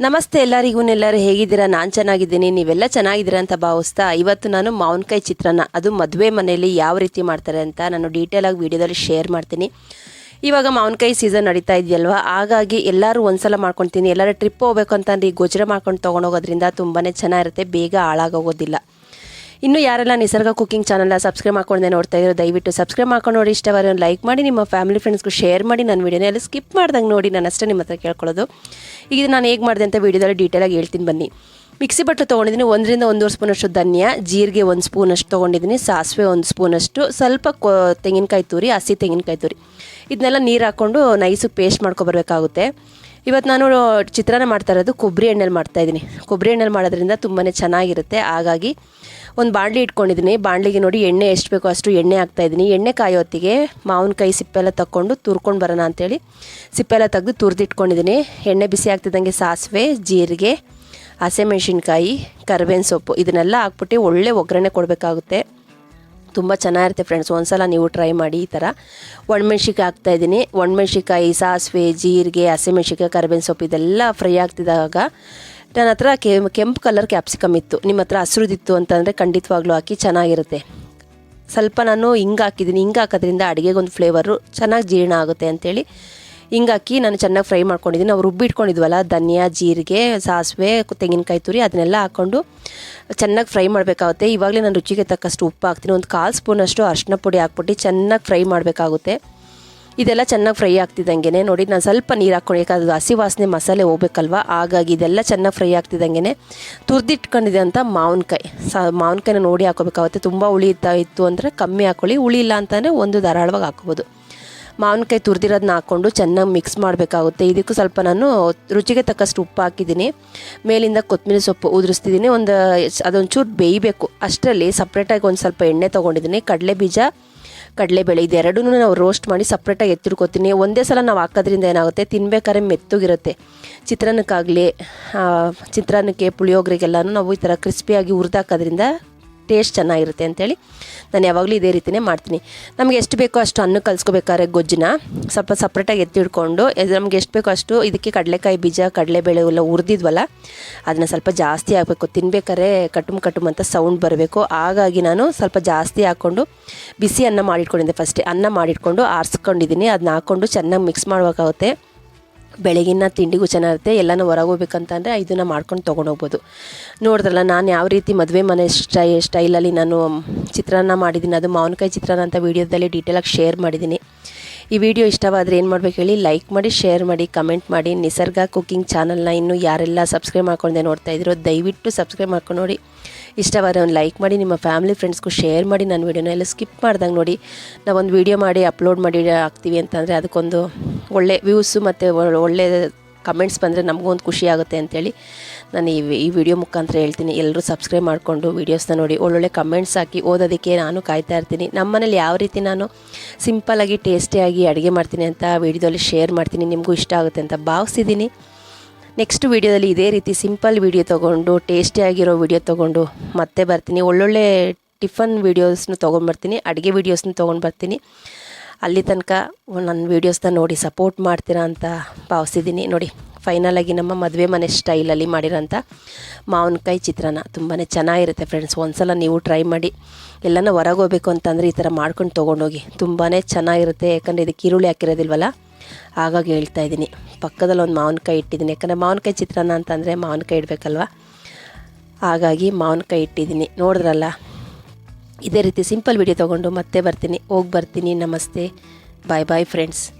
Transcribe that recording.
ನಮಸ್ತೆ ಎಲ್ಲರಿಗೂ, ಎಲ್ಲರೂ ಹೇಗಿದ್ದೀರಾ? ನಾನು ಚೆನ್ನಾಗಿದ್ದೀನಿ. ನೀವೆಲ್ಲ ಚೆನ್ನಾಗಿದ್ದೀರಾ ಅಂತ ಭಾವಿಸ್ತಾ ಇವತ್ತು ನಾನು ಮಾವಿನಕಾಯಿ ಚಿತ್ರಾನ್ನ, ಅದು ಮದುವೆ ಮನೆಯಲ್ಲಿ ಯಾವ ರೀತಿ ಮಾಡ್ತಾರೆ ಅಂತ ನಾನು ಡೀಟೇಲಾಗಿ ವೀಡಿಯೋದಲ್ಲಿ ಶೇರ್ ಮಾಡ್ತೀನಿ. ಇವಾಗ ಮಾವಿನಕಾಯಿ ಸೀಸನ್ ನಡೀತಾ ಇದೆಯಲ್ವಾ? ಹಾಗಾಗಿ ಎಲ್ಲರೂ ಒಂದ್ಸಲ ಮಾಡ್ಕೊತೀನಿ. ಎಲ್ಲರೂ ಟ್ರಿಪ್ ಹೋಗ್ಬೇಕು ಈ ಗೊಜ್ರ ಮಾಡ್ಕೊಂಡು ತೊಗೊಂಡೋಗೋದ್ರಿಂದ ತುಂಬಾ ಚೆನ್ನಾಗಿರುತ್ತೆ. ಬೇಗ ಹಾಳಾಗೋಗೋದಿಲ್ಲ. ಇನ್ನು ಯಾರೆಲ್ಲ ನಿಸರ್ಗ ಕುಕಿಂಗ್ ಚಾನಲ್ನ ಸಬ್ಸ್ಕ್ರೈಬ್ ಮಾಡ್ಕೊಂಡೆ ನೋಡ್ತಾ ಇದ್ರು ದಯವಿಟ್ಟು ಸಬ್ಸ್ಕ್ರೈಬ್ ಮಾಡ್ಕೊಂಡು ನೋಡಿ. ಇಷ್ಟವಾದ ಒಂದು ಲೈಕ್ ಮಾಡಿ, ನಿಮ್ಮ ಫ್ಯಾಮಿಲಿ ಫ್ರೆಂಡ್ಸ್ಗೂ ಶೇರ್ ಮಾಡಿ. ನನ್ನ ವೀಡಿಯೋನ ಸ್ಕಿಪ್ ಮಾಡ್ದಂಗೆ ನೋಡಿ. ನಾನು ಅಷ್ಟೇ ನಿಮ್ಮ ಹತ್ರ ಕೇಳ್ಕೊಳ್ಳೋದು. ಈಗ ನಾನು ಹೇಗೆ ಮಾಡಿದೆ ಅಂತ ವೀಡಿಯೋದಲ್ಲಿ ಡೀಟೇಲಾಗಿ ಹೇಳ್ತೀನಿ ಬನ್ನಿ. ಮಿಕ್ಸಿ ಬಟ್ಲು ತೊಗೊಂಡಿದ್ದೀನಿ. ಒಂದರಿಂದ ಒಂದೂವರೆ ಸ್ಪೂನಷ್ಟು ಧನ್ಯ, ಜೀರಿಗೆ ಒಂದು ಸ್ಪೂನಷ್ಟು ತೊಗೊಂಡಿದ್ದೀನಿ, ಸಾಸಿವೆ ಒಂದು ಸ್ಪೂನಷ್ಟು, ಸ್ವಲ್ಪ ಕೊ ತೆಂಗಿನಕಾಯಿ ತುರಿ, ಹಸಿ ತೆಂಗಿನಕಾಯಿ ತುರಿ. ಇದನ್ನೆಲ್ಲ ನೀರು ಹಾಕ್ಕೊಂಡು ನೈಸು ಪೇಸ್ಟ್ ಮಾಡ್ಕೊಬರ್ಬೇಕಾಗುತ್ತೆ ಇವತ್ತು ನಾನು ಚಿತ್ರಾನ್ನ ಮಾಡ್ತಾ ಇರೋದು ಕೊಬ್ಬರಿ ಎಣ್ಣೆಲಿ ಮಾಡ್ತಾ ಇದ್ದೀನಿ. ಕೊಬ್ಬರಿ ಎಣ್ಣೆಲಿ ಮಾಡೋದ್ರಿಂದ ತುಂಬಾ ಚೆನ್ನಾಗಿರುತ್ತೆ. ಹಾಗಾಗಿ ಒಂದು ಬಾಣಲಿ ಇಟ್ಕೊಂಡಿದ್ದೀನಿ. ಬಾಣಲಿಗೆ ನೋಡಿ ಎಣ್ಣೆ ಎಷ್ಟು ಬೇಕೋ ಅಷ್ಟು ಎಣ್ಣೆ ಹಾಕ್ತಾ ಇದ್ದೀನಿ. ಎಣ್ಣೆ ಕಾಯೋತ್ತಿಗೆ ಮಾವಿನಕಾಯಿ ಸಿಪ್ಪೆಲ್ಲ ತಗೊಂಡು ತುರ್ಕೊಂಡು ಬರೋಣ ಅಂತೇಳಿ ಸಿಪ್ಪೆಲ್ಲ ತೆಗೆದು ತುರಿದಿಟ್ಕೊಂಡಿದ್ದೀನಿ. ಎಣ್ಣೆ ಬಿಸಿ ಆಗ್ತಿದ್ದಂಗೆ ಸಾಸಿವೆ, ಜೀರಿಗೆ, ಹಸಿಮೆಣ್ಸಿನ್ಕಾಯಿ, ಕರಿಬೇವಿನ ಸೊಪ್ಪು ಇದನ್ನೆಲ್ಲ ಹಾಕ್ಬಿಟ್ಟು ಒಳ್ಳೆ ಒಗ್ಗರಣೆ ಕೊಡಬೇಕಾಗುತ್ತೆ. ತುಂಬ ಚೆನ್ನಾಗಿರುತ್ತೆ ಫ್ರೆಂಡ್ಸ್ ಒಂದ್ಸಲ ನೀವು ಟ್ರೈ ಮಾಡಿ ಈ ಥರ ಒಣಮೆಣ್ಸಿಕಾಯಿ ಹಾಕ್ತಾಯಿದ್ದೀನಿ ಒಣಮೆಣ್ಸಿಕಾಯಿ ಸಾಸಿವೆ, ಜೀರಿಗೆ ಹಸಿಮೆಣ್ಸಿಕಾಯಿ ಕರಿಬೇವಿನ ಸೊಪ್ಪು ಇದೆಲ್ಲ ಫ್ರೈ ಆಗ್ತಿದ್ದಾಗ ನನ್ನ ಹತ್ರ ಕೆಂಪು ಕಲರ್ ಕ್ಯಾಪ್ಸಿಕಮ್ ಇತ್ತು. ನಿಮ್ಮ ಹತ್ರ ಹಸಿರುದಿತ್ತು ಅಂತಂದರೆ ಖಂಡಿತವಾಗ್ಲೂ ಹಾಕಿ ಚೆನ್ನಾಗಿರುತ್ತೆ. ಸ್ವಲ್ಪ ನಾನು ಹಿಂಗೆ ಹಾಕಿದ್ದೀನಿ. ಹಿಂಗೆ ಹಾಕೋದ್ರಿಂದ ಅಡುಗೆಗೊಂದು ಫ್ಲೇವರು ಚೆನ್ನಾಗಿ ಜೀರ್ಣ ಆಗುತ್ತೆ ಅಂತೇಳಿ ಹಿಂಗೆ ಹಾಕಿ ನಾನು ಚೆನ್ನಾಗಿ ಫ್ರೈ ಮಾಡ್ಕೊಂಡಿದ್ದೀನಿ. ನಾವು ರುಬ್ಬಿಟ್ಕೊಂಡಿದ್ವಲ್ಲ ಧನಿಯಾ, ಜೀರಿಗೆ, ಸಾಸಿವೆ, ತೆಂಗಿನಕಾಯಿ ತುರಿ, ಅದನ್ನೆಲ್ಲ ಹಾಕ್ಕೊಂಡು ಚೆನ್ನಾಗಿ ಫ್ರೈ ಮಾಡಬೇಕಾಗುತ್ತೆ. ಇವಾಗಲೇ ನಾನು ರುಚಿಗೆ ತಕ್ಕಷ್ಟು ಉಪ್ಪು ಹಾಕ್ತೀನಿ. ಒಂದು ಕಾಲು ಸ್ಪೂನಷ್ಟು ಅರಿಶಿನ ಪುಡಿ ಹಾಕ್ಬಿಟ್ಟು ಚೆನ್ನಾಗಿ ಫ್ರೈ ಮಾಡಬೇಕಾಗುತ್ತೆ. ಇದೆಲ್ಲ ಚೆನ್ನಾಗಿ ಫ್ರೈ ಆಗ್ತಿದ್ದಂಗೆ ನೋಡಿ, ನಾನು ಸ್ವಲ್ಪ ನೀರು ಹಾಕ್ಕೊಂಡು, ಯಾಕಂದ್ರೆ ಹಸಿ ವಾಸನೆ ಮಸಾಲೆ ಹೋಗ್ಬೇಕಲ್ವ? ಹಾಗಾಗಿ ಇದೆಲ್ಲ ಚೆನ್ನಾಗಿ ಫ್ರೈ ಆಗ್ತಿದ್ದಂಗೆ ತುರ್ದಿಟ್ಕೊಂಡಿದೆ ಅಂತ ಮಾವಿನಕಾಯಿ. ಸಾ, ಮಾವಿನಕಾಯಿನ ನೋಡಿ ಹಾಕೋಬೇಕಾಗುತ್ತೆ ತುಂಬ ಹುಳಿ ಇತ್ತು ಅಂದರೆ ಕಮ್ಮಿ ಹಾಕ್ಕೊಳ್ಳಿ ಹುಳಿ ಇಲ್ಲ ಅಂತಂದರೆ ಒಂದು ಧಾರಾಳವಾಗಿ ಹಾಕ್ಬೋದು ಮಾವಿನಕಾಯಿ ತುರಿದಿರೋದನ್ನ ಹಾಕ್ಕೊಂಡು ಚೆನ್ನಾಗಿ ಮಿಕ್ಸ್ ಮಾಡಬೇಕಾಗುತ್ತೆ. ಇದಕ್ಕೂ ಸ್ವಲ್ಪ ನಾನು ರುಚಿಗೆ ತಕ್ಕಷ್ಟು ಉಪ್ಪು ಹಾಕಿದ್ದೀನಿ. ಮೇಲಿಂದ ಕೊತ್ತಂಬರಿ ಸೊಪ್ಪು ಉದುರಿಸ್ತಿದ್ದೀನಿ. ಒಂದು, ಅದೊಂಚೂರು ಬೇಯಬೇಕು. ಅಷ್ಟರಲ್ಲಿ ಸಪ್ರೇಟಾಗಿ ಒಂದು ಸ್ವಲ್ಪ ಎಣ್ಣೆ ತೊಗೊಂಡಿದ್ದೀನಿ. ಕಡಲೆ ಬೀಜ ಕಡಲೆಬೇಳೆ ಇದೆರಡೂ ನಾವು ರೋಸ್ಟ್ ಮಾಡಿ ಸಪ್ರೇಟಾಗಿ ಎತ್ತಿಡ್ಕೊತೀನಿ. ಒಂದೇ ಸಲ ನಾವು ಹಾಕೋದ್ರಿಂದ ಏನಾಗುತ್ತೆ? ತಿನ್ಬೇಕಾದ್ರೆ ಮೆತ್ತಗಿರುತ್ತೆ. ಚಿತ್ರಾನ್ನಕ್ಕಾಗಲಿ ಚಿತ್ರಾನ್ನಕ್ಕೆ, ಪುಳಿಯೋಗರೆಗೆಲ್ಲನೂ ನಾವು ಈ ಥರ ಕ್ರಿಸ್ಪಿಯಾಗಿ ಹುರಿದಾಕೋದ್ರಿಂದ ಟೇಸ್ಟ್ ಚೆನ್ನಾಗಿರುತ್ತೆ ಅಂಥೇಳಿ ನಾನು ಯಾವಾಗಲೂ ಇದೇ ರೀತಿಯೇ ಮಾಡ್ತೀನಿ. ನಮಗೆ ಎಷ್ಟು ಬೇಕೋ ಅಷ್ಟು ಅನ್ನ ಕಲಿಸ್ಕೋಬೇಕಾದ್ರೆ ಗೊಜ್ಜನ್ನ ಸ್ವಲ್ಪ ಸಪ್ರೇಟಾಗಿ ಎತ್ತಿಡ್ಕೊಂಡು ನಮ್ಗೆ ಎಷ್ಟು ಬೇಕೋ ಅಷ್ಟು ಇದಕ್ಕೆ ಕಡಲೆಕಾಯಿ ಬೀಜ, ಕಡಲೆಬೇಳೆ ಎಲ್ಲ ಹುರಿದಿದ್ವಲ್ಲ, ಅದನ್ನು ಸ್ವಲ್ಪ ಜಾಸ್ತಿ ಹಾಕಬೇಕು. ತಿನ್ಬೇಕಾದ್ರೆ ಕಟುಮ್ ಕಟುಮ್ ಅಂತ ಸೌಂಡ್ ಬರಬೇಕು. ಹಾಗಾಗಿ ನಾನು ಸ್ವಲ್ಪ ಜಾಸ್ತಿ ಹಾಕ್ಕೊಂಡು ಬಿಸಿ ಅನ್ನ ಮಾಡಿಟ್ಕೊಂಡಿದ್ದೆ ಫಸ್ಟೇ ಅನ್ನ ಮಾಡಿಟ್ಕೊಂಡು ಆರಿಸ್ಕೊಂಡಿದ್ದೀನಿ. ಅದನ್ನ ಹಾಕ್ಕೊಂಡು ಚೆನ್ನಾಗಿ ಮಿಕ್ಸ್ ಮಾಡಬೇಕಾಗುತ್ತೆ ಬೆಳಗಿನ ತಿಂಡಿಗೂ ಚೆನ್ನಾಗಿರುತ್ತೆ, ಎಲ್ಲನೂ ಹೊರಗೆ ಹೋಗ್ಬೇಕಂತಂದರೆ ಇದನ್ನು ಮಾಡ್ಕೊಂಡು ತೊಗೊಂಡೋಗ್ಬೋದು ನೋಡಿದ್ರಲ್ಲ, ನಾನು ಯಾವ ರೀತಿ ಮದುವೆ ಮನೆ ಸ್ಟೈ, ಸ್ಟೈಲಲ್ಲಿ ನಾನು ಚಿತ್ರಾನ್ನ ಮಾಡಿದ್ದೀನಿ ಅದು ಮಾವಿನಕಾಯಿ ಚಿತ್ರಾನ್ನ ಅಂತ ವೀಡಿಯೋದಲ್ಲಿ ಡೀಟೇಲಾಗಿ ಶೇರ್ ಮಾಡಿದ್ದೀನಿ ಈ ವಿಡಿಯೋ ಇಷ್ಟವಾದರೆ ಏನು ಮಾಡಬೇಕು ಹೇಳಿ ಲೈಕ್ ಮಾಡಿ ಶೇರ್ ಮಾಡಿ ಕಮೆಂಟ್ ಮಾಡಿ. ನಿಸರ್ಗ ಕುಕ್ಕಿಂಗ್ ಚಾನಲ್ನ ಇನ್ನೂ ಯಾರೆಲ್ಲ ಸಬ್ಸ್ಕ್ರೈಬ್ ಮಾಡ್ಕೊಂಡೆ ನೋಡ್ತಾ ಇದ್ದೀರೋ ದಯವಿಟ್ಟು ಸಬ್ಸ್ಕ್ರೈಬ್ ಮಾಡ್ಕೊಂಡು ನೋಡಿ. ಇಷ್ಟವಾದರೆ ಒಂದು ಲೈಕ್ ಮಾಡಿ, ನಿಮ್ಮ ಫ್ಯಾಮಿಲಿ ಫ್ರೆಂಡ್ಸ್ಗೂ ಶೇರ್ ಮಾಡಿ ನನ್ನ ವೀಡಿಯೋನ ಎಲ್ಲ ಸ್ಕಿಪ್ ಮಾಡ್ದಂಗೆ ನೋಡಿ. ನಾವೊಂದು ವೀಡಿಯೋ ಮಾಡಿ ಅಪ್ಲೋಡ್ ಮಾಡಿ, ಹಾಕ್ತೀವಿ ಅಂತಂದರೆ ಅದಕ್ಕೊಂದು ಒಳ್ಳೆ ವ್ಯೂಸು ಮತ್ತು ಒಳ್ಳೆ ಕಮೆಂಟ್ಸ್ ಬಂದರೆ ನಮಗೂ ಒಂದು ಖುಷಿ ಆಗುತ್ತೆ ಅಂತೇಳಿ ನಾನು ಈ ಈ ವಿಡಿಯೋ ಮುಖಾಂತರ ಹೇಳ್ತೀನಿ. ಎಲ್ಲರೂ ಸಬ್ಸ್ಕ್ರೈಬ್ ಮಾಡಿಕೊಂಡು ವೀಡಿಯೋಸ್ನ ನೋಡಿ, ಒಳ್ಳೊಳ್ಳೆ ಕಮೆಂಟ್ಸ್ ಹಾಕಿ ಓದೋದಕ್ಕೆ ನಾನು ಕಾಯ್ತಾ ಇರ್ತೀನಿ. ನಮ್ಮ ಮನೇಲಿ ಯಾವ ರೀತಿ ನಾನು ಸಿಂಪಲಾಗಿ ಟೇಸ್ಟಿಯಾಗಿ ಅಡುಗೆ ಮಾಡ್ತೀನಿ ಅಂತ ವೀಡಿಯೋದಲ್ಲಿ ಶೇರ್ ಮಾಡ್ತೀನಿ, ನಿಮಗೂ ಇಷ್ಟ ಆಗುತ್ತೆ ಅಂತ ಭಾವಿಸಿದ್ದೀನಿ ನೆಕ್ಸ್ಟ್ ವೀಡಿಯೋದಲ್ಲಿ ಇದೇ ರೀತಿ ಸಿಂಪಲ್ ವೀಡಿಯೋ ತೊಗೊಂಡು ಟೇಸ್ಟಿಯಾಗಿರೋ ವಿಡಿಯೋ ತೊಗೊಂಡು ಮತ್ತೆ ಬರ್ತೀನಿ. ಒಳ್ಳೊಳ್ಳೆ ಟಿಫನ್ ವೀಡಿಯೋಸ್ನು ತೊಗೊಂಡ್ಬರ್ತೀನಿ ಅಡುಗೆ ವೀಡಿಯೋಸ್ನು ತೊಗೊಂಡು ಬರ್ತೀನಿ. ಅಲ್ಲಿ ತನಕ ನನ್ನ ವೀಡಿಯೋಸ್ನ ನೋಡಿ ಸಪೋರ್ಟ್ ಮಾಡ್ತೀರಾ ಅಂತ ಭಾವಿಸಿದ್ದೀನಿ. ನೋಡಿ ಫೈನಲಾಗಿ ನಮ್ಮ ಮದುವೆ ಮನೆ ಸ್ಟೈಲಲ್ಲಿ ಮಾಡಿರೋಂಥ ಮಾವಿನಕಾಯಿ ಚಿತ್ರಾನ್ನ ತುಂಬಾ ಚೆನ್ನಾಗಿರುತ್ತೆ ಫ್ರೆಂಡ್ಸ್ ಒಂದ್ಸಲ ನೀವು ಟ್ರೈ ಮಾಡಿ, ಎಲ್ಲನೂ ಹೊರಗೆ ಹೋಗ್ಬೇಕು ಅಂತಂದರೆ ಈ ಥರ ಮಾಡ್ಕೊಂಡು ತೊಗೊಂಡೋಗಿ ತುಂಬಾ ಚೆನ್ನಾಗಿರುತ್ತೆ. ಯಾಕಂದರೆ ಇದಕ್ಕೆ ಈರುಳ್ಳಿ ಹಾಕಿರೋದಿಲ್ವಲ್ಲ? ಹಾಗಾಗಿ ಹೇಳ್ತಾ ಇದ್ದೀನಿ. ಪಕ್ಕದಲ್ಲಿ ಒಂದು ಮಾವಿನಕಾಯಿ ಇಟ್ಟಿದ್ದೀನಿ. ಯಾಕಂದರೆ ಮಾವಿನಕಾಯಿ ಚಿತ್ರಾನ್ನ ಅಂತಂದರೆ ಮಾವಿನಕಾಯಿ ಇಡಬೇಕಲ್ವ? ಹಾಗಾಗಿ ಮಾವಿನಕಾಯಿ ಇಟ್ಟಿದ್ದೀನಿ. ನೋಡಿದ್ರಲ್ಲ ಇದೇ ರೀತಿ ಸಿಂಪಲ್ ವಿಡಿಯೋ ತೊಗೊಂಡು ಮತ್ತೆ ಬರ್ತೀನಿ. ಹೋಗಿ ಬರ್ತೀನಿ. ನಮಸ್ತೆ. ಬಾಯ್ ಬಾಯ್ ಫ್ರೆಂಡ್ಸ್